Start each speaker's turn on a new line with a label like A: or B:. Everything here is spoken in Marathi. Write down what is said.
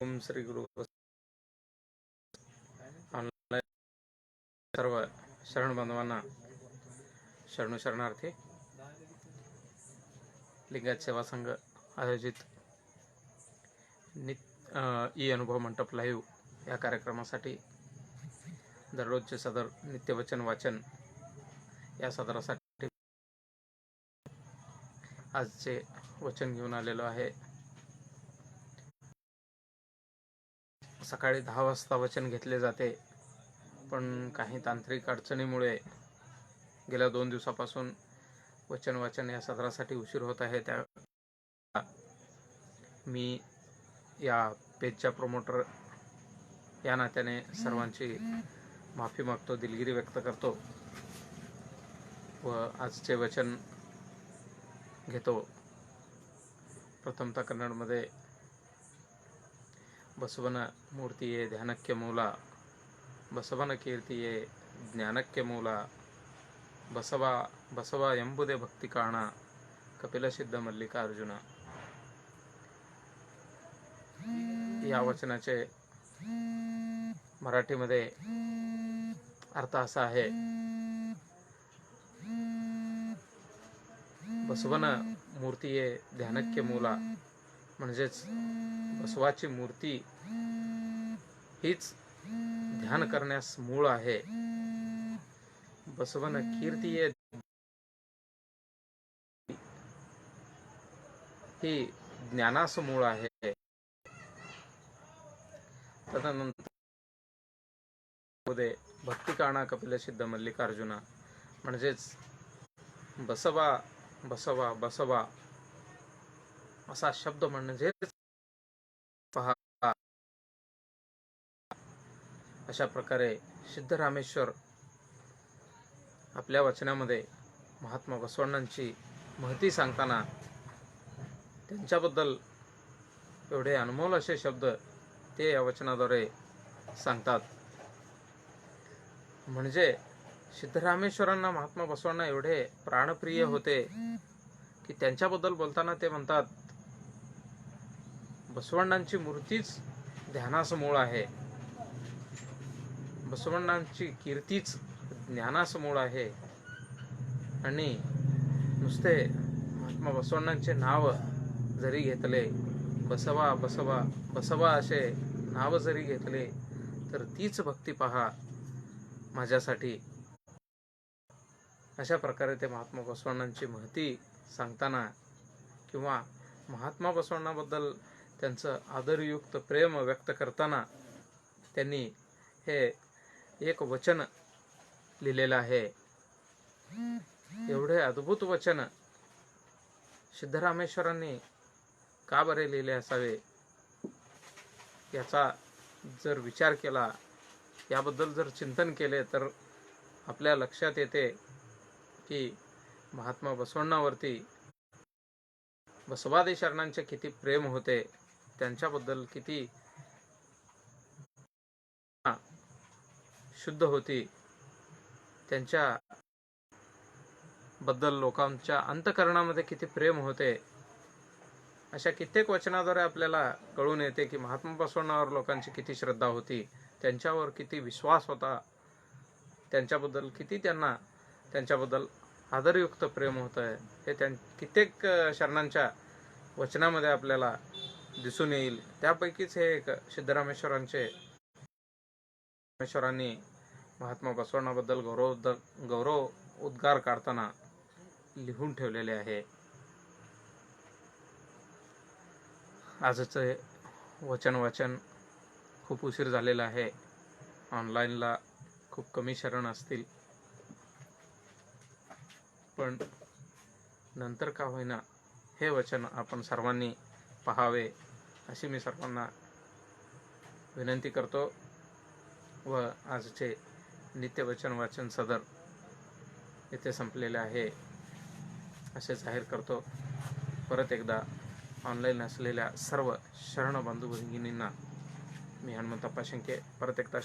A: ओम श्री गुरु ऑनलाईन सर्व शरण बांधवांना शरणू शरणार्थी. लिंगायत सेवा संघ आयोजित नित ई अनुभव मंडप लाईव्ह या कार्यक्रमासाठी दररोजचे सदर नित्यवचन वाचन या सदरासाठी आजचे वचन घेऊन आलेलो आहे. सकाळी दहा वाजता वचन घेतले जाते पण काही तांत्रिक अडचणीमुळे गेल्या दोन दिवसापासून वचन वाचन या सदरासाठी उशीर होत आहे. त्या मी या पेजच्या प्रमोटर या नात्याने सर्वांची माफी मागतो दिलगिरी व्यक्त करतो व आजचे वचन घेतो. प्रथमतः कन्नडमध्ये ಬಸವನ ಮೂರ್ತಿಯೇ ಧ್ಯಾನಕ್ಕೆ ಮೂಲ ಬಸವನ ಕೀರ್ತಿಯೇ ಜ್ಞಾನಕ್ಕೆ ಮೂಲ ಬಸವ ಬಸವ ಎಂಬುದೇ ಭಕ್ತಿ ಕಾರಣ ಕಪಿಲಸಿದ್ಧ मल्लिकार्जुन या वचनाचे मराठीमध्ये अर्थ असा आहे बसवन मूर्ती आहे ध्यानक्य मूला म्हणजेच बसवाची मूर्ती हीच ध्यान करण्यास मूळ आहे. बसवन कीर्ती ही ज्ञानास मूळ आहे. तदनंतर भक्तिकाणा भक्ती काणा कपिल सिद्ध मल्लिकार्जुना म्हणजेच बसवा बसवा बसवा असा शब्द म्हणजे पहा. अशा प्रकारे सिद्धरामेश्वर आपल्या वचनामध्ये महात्मा बसवण्णांची महती सांगताना त्यांच्याबद्दल एवढे अनमोल असे शब्द ते या वचनाद्वारे सांगतात. म्हणजे सिद्धरामेश्वरांना महात्मा बसवांना एवढे प्राणप्रिय होते की त्यांच्याबद्दल बोलताना ते म्हणतात बसवण्णांची मूर्तीच ध्यानासमोर आहे. बसवण्णांची कीर्तीच ज्ञानास मूळ आहे. आणि नुसते महात्मा बसवण्णांचे नाव जरी घेतले बसवा बसवा बसवा असे नाव जरी घेतले तर तीच भक्ती पहा माझ्यासाठी. अशा प्रकारे ते महात्मा बसवण्णांची महती सांगताना किंवा महात्मा बसवण्णाबद्दल त्यांचं आदरयुक्त प्रेम व्यक्त करताना त्यांनी हे एक वचन लिहिलेलं आहे. एवढे अद्भुत वचन सिद्धरामेश्वरांनी का बरे लिहिले असावे? याचा जर विचार केला याबद्दल जर चिंतन केले तर आपल्या लक्षात येते की महात्मा बसवण्णावरती बसवादी शरणांचे किती प्रेम होते. त्यांच्याबद्दल किती शुद्ध होती त्यांच्या बद्दल लोकांच्या अंतकरणामध्ये किती प्रेम होते अशा कित्येक वचनाद्वारे आपल्याला कळून येते की महात्मा बसवण्यावर लोकांची किती श्रद्धा होती त्यांच्यावर किती विश्वास होता त्यांच्याबद्दल किती त्यांना त्यांच्याबद्दल आदरयुक्त प्रेम होतं हे त्यां कित्येक शरणांच्या वचनामध्ये आपल्याला दिसून येईल. त्यापैकीच हे एक सिद्धरामेश्वरांचे रामेश्वरांनी महात्मा बसवण्याबद्दल गौरव गौरव उद्गार काढताना लिहून ठेवलेले आहे. आजचे वचन वाचन खूप उशीर झालेला आहे. ऑनलाईनला खूप कमी शरण असतील. पण नंतर का होईना हे वचन आपण सर्वांनी पहावे. अशी मी सर्वांना विनंती करतो व आजचे नित्यवचन वाचन सदर येथे संपलेले आहे. असे जाहीर करतो. परत एकदा ऑनलाईन असलेल्या सर्व शरण बंधू भगिनींना मी हनुमंतप्पा शिंके परत एकदा